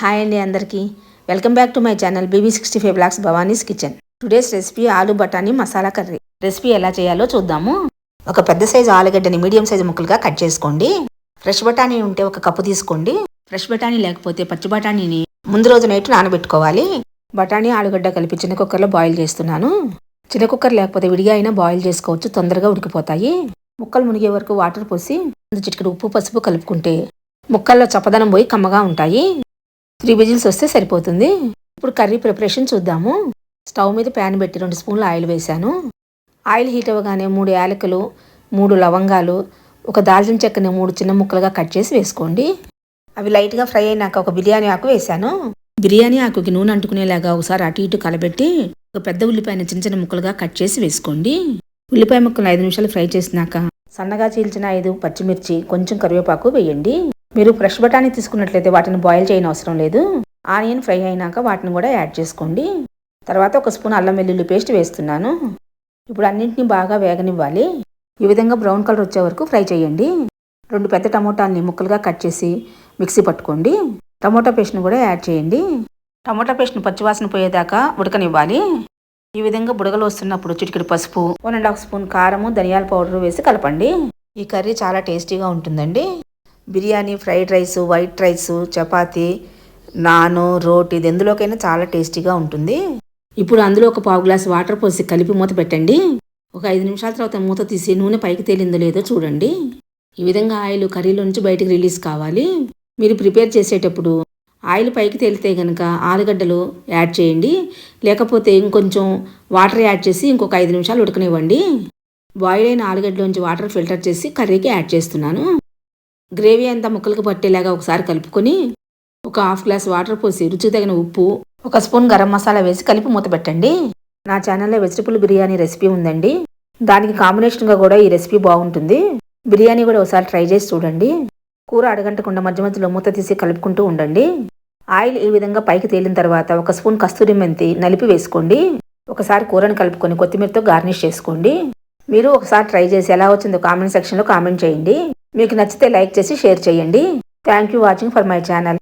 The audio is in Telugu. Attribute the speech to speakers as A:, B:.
A: హాయ్ అండి అందరికీ. Welcome back to my channel BB sixty five blocks Bhavani's kitchen. Today's recipe aloo batani masala curry. Recipe ఎలా చేయాలో చూద్దాము. ఒక పెద్ద సైజు ఆలుగడ్డని మీడియం సైజు ముక్కలుగా కట్ చేసుకోండి. ఫ్రెష్ బఠానీ ఉంటే ఒక కప్పు తీసుకోండి. ఫ్రెష్ బఠానీ లేకపోతే పచ్చి బఠానీని ముందు రోజు నైట్ నానబెట్టుకోవాలి. బఠానీ ఆలుగడ్డ కలిపి చిన్న కుక్కర్లో బాయిల్ చేస్తున్నాను. చిన్న కుక్కర్ లేకపోతే విడిగా అయినా బాయిల్ చేసుకోవచ్చు. తొందరగా ఉడికిపోతాయి. ముక్కలు మునిగే వరకు వాటర్ పోసి చిటికెడు ఉప్పు పసుపు కలుపుకుంటే ముక్కల్లో చప్పదనం పోయి కమ్మగా ఉంటాయి. త్రీ విజిల్స్ వస్తే సరిపోతుంది. ఇప్పుడు కర్రీ ప్రిపరేషన్ చూద్దాము. స్టవ్ మీద ప్యాన్ పెట్టి రెండు స్పూన్లు ఆయిల్ వేశాను. ఆయిల్ హీట్ అవ్వగానే మూడు యాలకులు మూడు లవంగాలు ఒక దాల్చిన చెక్కని మూడు చిన్న ముక్కలుగా కట్ చేసి వేసుకోండి. అవి లైట్గా ఫ్రై అయినాక ఒక బిర్యానీ ఆకు వేశాను. బిర్యానీ ఆకుకి నూనె అంటుకునేలాగా ఒకసారి అటు ఇటు కలబెట్టి ఒక పెద్ద ఉల్లిపాయని చిన్న చిన్న ముక్కలుగా కట్ చేసి వేసుకోండి. ఉల్లిపాయ ముక్కలు ఐదు నిమిషాలు ఫ్రై చేసినాక సన్నగా చీల్చిన ఐదు పచ్చిమిర్చి కొంచెం కరివేపాకు వేయండి. మీరు ఫ్రెష్ బఠానీ తీసుకున్నట్లయితే వాటిని బాయిల్ చేయని అవసరం లేదు. ఆనియన్ ఫ్రై అయినాక వాటిని కూడా యాడ్ చేసుకోండి. తర్వాత ఒక స్పూన్ అల్లం వెల్లుల్లి పేస్ట్ వేస్తున్నాను. ఇప్పుడు అన్నింటినీ బాగా వేగనివ్వాలి. ఈ విధంగా బ్రౌన్ కలర్ వచ్చే వరకు ఫ్రై చేయండి. రెండు పెద్ద టమోటాలని ముక్కలుగా కట్ చేసి మిక్సీ పట్టుకోండి. టమోటా పేస్ట్ని కూడా యాడ్ చేయండి. టమోటా పేస్ట్ని పచ్చివాసన పోయేదాకా ఉడకనివ్వాలి. ఈ విధంగా బుడగలు వస్తున్నప్పుడు చిటికెడు పసుపు వన్ అండ్ హాఫ్ స్పూన్ కారము ధనియాల పౌడర్ వేసి కలపండి. ఈ కర్రీ చాలా టేస్టీగా ఉంటుందండి. Biryani fried rice white rice chapati naan roti ఇది ఎందులోకైనా చాలా టేస్టీగా ఉంటుంది. ఇప్పుడు అందులో ఒక పావు గ్లాస్ వాటర్ పోసి కలిపి మూత పెట్టండి. ఒక ఐదు నిమిషాల తర్వాత మూత తీసి నూనె పైకి తేలిందో లేదో చూడండి. ఈ విధంగా ఆయిల్ కర్రీలో నుంచి బయటకు రిలీజ్ కావాలి. మీరు ప్రిపేర్ చేసేటప్పుడు ఆయిల్ పైకి తేలితే కనుక ఆలుగడ్డలు యాడ్ చేయండి. లేకపోతే ఇంకొంచెం వాటర్ యాడ్ చేసి ఇంకొక ఐదు నిమిషాలు ఉడకనివ్వండి. బాయిల్ అయిన ఆలుగడ్డలోంచి వాటర్ ఫిల్టర్ చేసి కర్రీకి యాడ్ చేస్తున్నాను. గ్రేవీ అంతా ముక్కలకు పట్టేలాగా ఒకసారి కలుపుకొని ఒక హాఫ్ గ్లాస్ వాటర్ పోసి రుచి తగిన ఉప్పు ఒక స్పూన్ గరం మసాలా వేసి కలిపి మూత పెట్టండి. నా ఛానల్లో వెజిటబుల్ బిర్యానీ రెసిపీ ఉందండి. దానికి కాంబినేషన్గా కూడా ఈ రెసిపీ బాగుంటుంది. బిర్యానీ కూడా ఒకసారి ట్రై చేసి చూడండి. కూర అడగంటకుండా మధ్య మధ్యలో మూత తీసి కలుపుకుంటూ ఉండండి. ఆయిల్ ఈ విధంగా పైకి తేలిన తర్వాత ఒక స్పూన్ కస్తూరి మెంతి నలిపి వేసుకోండి. ఒకసారి కూరను కలుపుకొని కొత్తిమీరతో గార్నిష్ చేసుకోండి. మీరు ఒకసారి ట్రై చేసి ఎలా వచ్చిందో కామెంట్ సెక్షన్లో కామెంట్ చేయండి. మీకు నచ్చితే లైక్ చేసి షేర్ చేయండి. Thank you watching for my channel